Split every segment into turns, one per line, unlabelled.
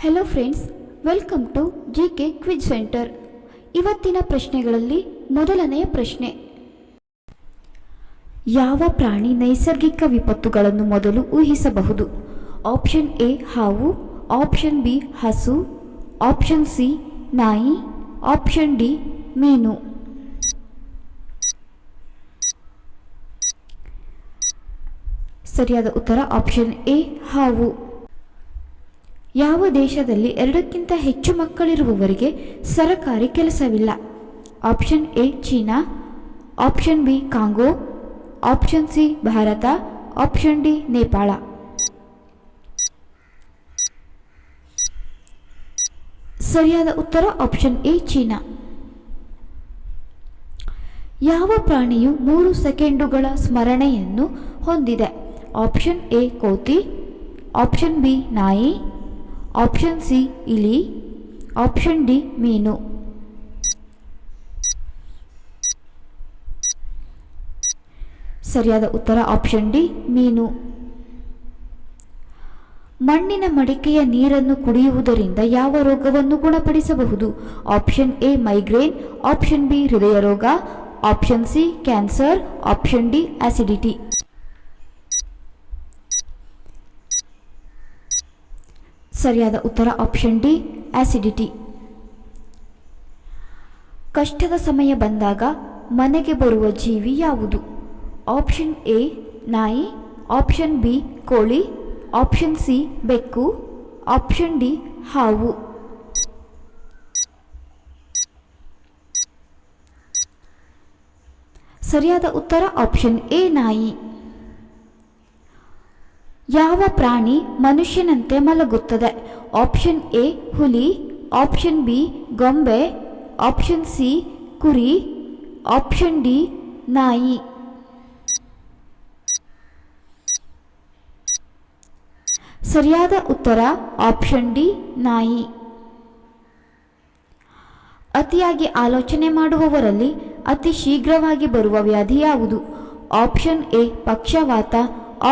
Hello friends welcome to G K quiz centre ಇವತ್ತಿನ ಪ್ರಶ್ನೆಗಳಲ್ಲಿ ಮೊದಲನೆಯ ಪ್ರಶ್ನೆ. ಯಾವ ಪ್ರಾಣಿ ನೈಸರ್ಗಿಕ ವಿಪತ್ತುಗಳನ್ನು ಮೊದಲು ಊಹಿಸಬಹುದು? ಆಪ್ಷನ್ ಎ ಹಾವು ಆಪ್ಷನ್ ಬಿ ಹಸು ಆಪ್ಷನ್ ಸಿ ನಾಯಿ ಆಪ್ಷನ್ ಡಿ ಮೀನು. ಸರಿಯಾದ ಉತ್ತರ ಆಪ್ಷನ್ ಎ ಹಾವು. ಯಾವ ದೇಶದಲ್ಲಿ ಎರಡಕ್ಕಿಂತ ಹೆಚ್ಚು ಮಕ್ಕಳಿರುವವರಿಗೆ ಸರಕಾರಿ ಕೆಲಸವಿಲ್ಲ? Option A, China. Option B, Congo. Option C, Bharat. Option D, Nepal. ಸರಿಯಾದ ಉತ್ತರ ಆಪ್ಷನ್ ಎ, ಚೀನಾ. ಯಾವ ಪ್ರಾಣಿಯು ಮೂರು ಸೆಕೆಂಡುಗಳ ಸ್ಮರಣೆಯನ್ನು ಹೊಂದಿದೆ? ಆಪ್ಷನ್ ಎ, ಕೋತಿ. ಆಪ್ಷನ್ ಬಿ, ನಾಯಿ. ಆಪ್ಷನ್ ಸಿ ಇಲಿ ಆಪ್ಷನ್ ಡಿ ಮೀನು ಸರಿಯಾದ ಉತ್ತರ ಆಪ್ಷನ್ ಡಿ ಮೀನು ಮಣ್ಣಿನ ಮಡಿಕೆಯ ನೀರನ್ನು ಕುಡಿಯುವುದರಿಂದ ಯಾವ ರೋಗವನ್ನು ಗುಣಪಡಿಸಬಹುದು? Option A migraine option B ಹೃದಯ ರೋಗ option C cancer option D acidity ಸರಿಯಾದ ಉತ್ತರ ಆಪ್ಷನ್ ಡಿ ಆಸಿಡಿಟಿ ಕಷ್ಟದ ಸಮಯ ಬಂದಾಗ ಮನೆಗೆ ಬರುವ ಜೀವಿ ಯಾವುದು? ಆಪ್ಷನ್ ಎ ನಾಯಿ. ಆಪ್ಷನ್ ಬಿ ಕೋಳಿ. ಆಪ್ಷನ್ ಸಿ ಬೆಕ್ಕು. ಆಪ್ಷನ್ ಡಿ ಹಾವು. ಸರಿಯಾದ ಉತ್ತರ ಆಪ್ಷನ್ ಎ ನಾಯಿ. ಯಾವ ಪ್ರಾಣಿ ಮನುಷ್ಯನಂತೆ ಮಲಗುತ್ತದೆ? ಆಪ್ಷನ್ ಎ, ಹುಲಿ. ಆಪ್ಷನ್ ಬಿ, ಗೊಂಬೆ. ಆಪ್ಷನ್ ಸಿ, ಕುರಿ. ಆಪ್ಷನ್ ಡಿ, ನಾಯಿ. ಸರಿಯಾದ ಉತ್ತರ, ಆಪ್ಷನ್ ಡಿ, ನಾಯಿ. ಅತಿಯಾಗಿ ಆಲೋಚನೆ ಮಾಡುವವರಲ್ಲಿ ಅತಿ ಶೀಘ್ರವಾಗಿ ಬರುವ ವ್ಯಾಧಿ ಯಾವುದು? Option A, ಪಕ್ಷವಾತ.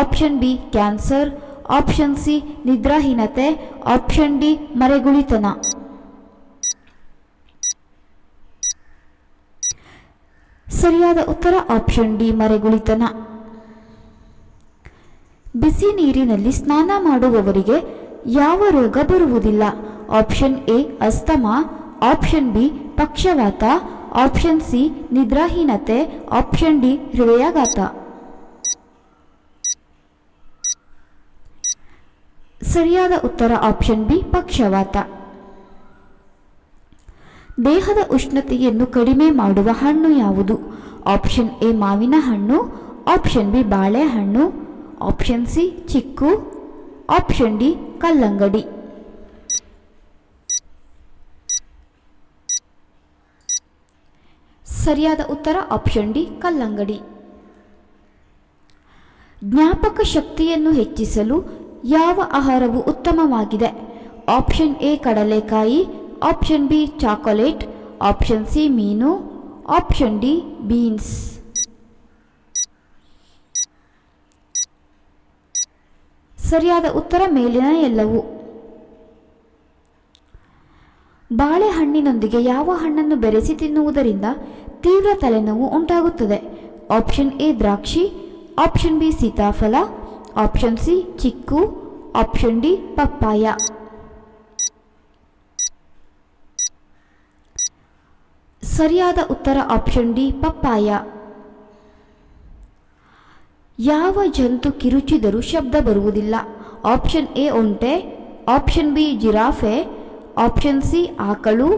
Option B cancer option C ನಿದ್ರಾಹೀನತೆ. ಆಪ್ಷನ್ ಡಿ ಮರೆಗುಳಿತನ. ಸರಿಯಾದ ಉತ್ತರ ಆಪ್ಷನ್ ಡಿ ಮರೆಗುಳಿತನ. ಬಿಸಿ ನೀರಿನಲ್ಲಿ ಸ್ನಾನ ಮಾಡುವವರಿಗೆ ಯಾವ ರೋಗ ಬರುವುದಿಲ್ಲ? Option A asthma. Option B ಪಕ್ಷವಾತ. Option C ನಿದ್ರಾಹೀನತೆ. ಆಪ್ಷನ್ ಡಿ ಹೃದಯಾಘಾತ. ಸರಿಯಾದ ಉತ್ತರ ಆಪ್ಷನ್ ಬಿ, ಪಕ್ಷವಾತ. ದೇಹದ ಉಷ್ಣತೆಯನ್ನು ಕಡಿಮೆ ಮಾಡುವ ಹಣ್ಣು ಯಾವುದು? ಆಪ್ಷನ್ ಎ, ಮಾವಿನ ಹಣ್ಣು. ಆಪ್ಷನ್ ಬಿ, ಬಾಳೆಹಣ್ಣು. ಆಪ್ಷನ್ ಸಿ, ಚಿಕ್ಕು. ಆಪ್ಷನ್ ಡಿ, ಕಲ್ಲಂಗಡಿ. ಸರಿಯಾದ ಉತ್ತರ ಆಪ್ಷನ್ ಡಿ, ಕಲ್ಲಂಗಡಿ. ಜ್ಞಾಪಕ ಶಕ್ತಿಯನ್ನು ಹೆಚ್ಚಿಸಲು ಯಾವ ಆಹಾರವು ಉತ್ತಮವಾಗಿದೆ? ಆಪ್ಷನ್ ಎ, ಕಡಲೆಕಾಯಿ, option B, chocolate, option C, ಮೀನು, ಆಪ್ಷನ್ ಡಿ, ಬೀನ್ಸ್. ಸರಿಯಾದ ಉತ್ತರ ಮೇಲಿನ ಎಲ್ಲವು. ಬಾಳೆಹಣ್ಣಿನೊಂದಿಗೆ ಯಾವ ಹಣ್ಣನ್ನು ಬೆರೆಸಿ ತಿನ್ನುವುದರಿಂದ ತೀವ್ರ ತಲೆನೋವು ಉಂಟಾಗುತ್ತದೆ? ಆಪ್ಷನ್ ಎ, ದ್ರಾಕ್ಷಿ, ಆಪ್ಷನ್ ಬಿ, ಸೀತಾಫಲ ಆಪ್ಷನ್ ಸಿ ಚಿಕ್ಕು. ಆಪ್ಷನ್ ಡಿ ಪಪ್ಪಾಯ. ಸರಿಯಾದ ಉತ್ತರ ಆಪ್ಷನ್ ಡಿ ಪಪ್ಪಾಯ. ಯಾವ ಜಂತು ಕಿರುಚಿದರೂ ಶಬ್ದ ಬರುವುದಿಲ್ಲ. ಆಪ್ಷನ್ ಎ ಒಂಟೆ. Option B giraffe. Option C ಆಕಳು.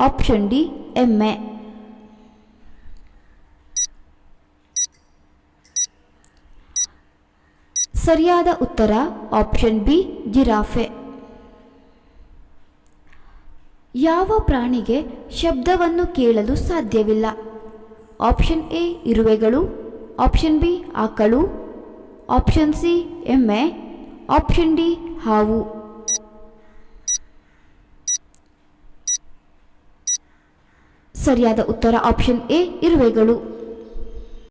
ಆಪ್ಷನ್ ಡಿ ಎಮ್ಮೆ. ಸರಿಯಾದ ಉತ್ತರ ಆಪ್ಷನ್ ಬಿ ಜಿರಾಫೆ. ಯಾವ ಪ್ರಾಣಿಗೆ ಶಬ್ದವನ್ನು ಕೇಳಲು ಸಾಧ್ಯವಿಲ್ಲ? ಆಪ್ಷನ್ ಎ ಇರುವೆಗಳು. ಆಪ್ಷನ್ ಬಿ ಆಕಳು. ಆಪ್ಷನ್ ಸಿ ಎಮ್ಮೆ. ಆಪ್ಷನ್ ಡಿ ಹಾವು. ಸರಿಯಾದ ಉತ್ತರ ಆಪ್ಷನ್ ಎ ಇರುವೆಗಳು.